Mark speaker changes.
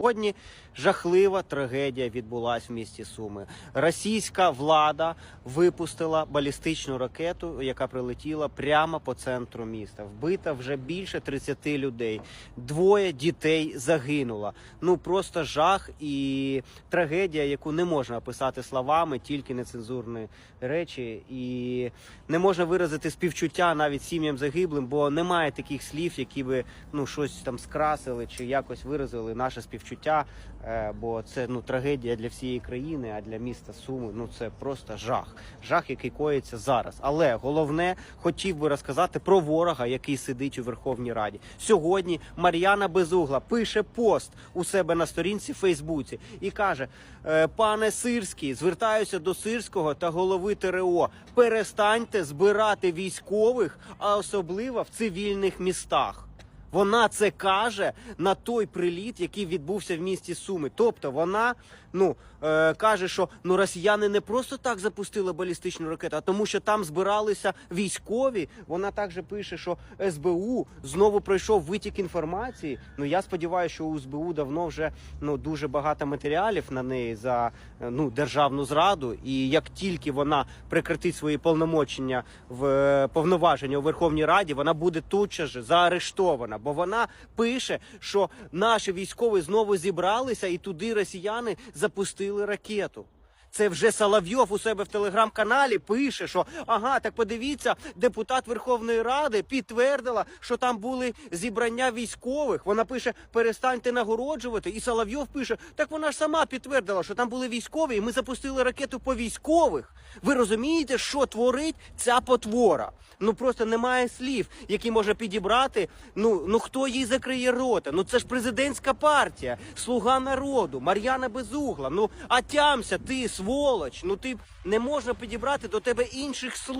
Speaker 1: Сьогодні жахлива трагедія відбулась в місті Суми. Російська влада випустила балістичну ракету, яка прилетіла прямо по центру міста. Вбита вже більше 30 людей. Двоє дітей загинуло. Ну просто жах і трагедія, яку не можна описати словами, тільки нецензурні речі, і не можна виразити співчуття навіть сім'ям загиблим, бо немає таких слів, які би ну щось там скрасили чи якось виразили наше співчуття. Е, Бо це ну трагедія для всієї країни, а для міста Суми ну це просто жах. Жах, який коїться зараз. Але головне хотів би розказати про ворога, який сидить у Верховній Раді. Сьогодні Мар'яна Безугла пише пост у себе на сторінці в Фейсбуці і каже: «Е, пане Сирський, звертаюся до Сирського та голови ТРО. Перестаньте збирати військових, а особливо в цивільних містах. Вона це каже на той приліт, який відбувся в місті Суми. Тобто вона ну е, каже, що ну росіяни не просто так запустили балістичну ракету, а тому, що там збиралися військові. Вона також пише, що СБУ знову пройшов витік інформації. Ну я сподіваюся, що у СБУ давно вже ну дуже багато матеріалів на неї за ну державну зраду. І як тільки вона прекратить свої повномочення в е, повноваження у Верховній Раді, вона буде тут же заарештована. Бо вона пише, що наші військові знову зібралися, і туди росіяни запустили ракету. Це вже Соловйов у себе в телеграм-каналі пише, що ага, так подивіться, депутат Верховної Ради підтвердила, що там були зібрання військових. Вона пише: перестаньте нагороджувати. І Соловйов пише: так вона ж сама підтвердила, що там були військові, і ми запустили ракету по військових. Ви розумієте, що творить ця потвора? Ну просто немає слів, які може підібрати. Ну ну хто їй закриє рота? Ну це ж президентська партія, слуга народу, Мар'яна Безугла. Ну а тямся, ти сволоч. Ну ти не можна підібрати до тебе інших слов.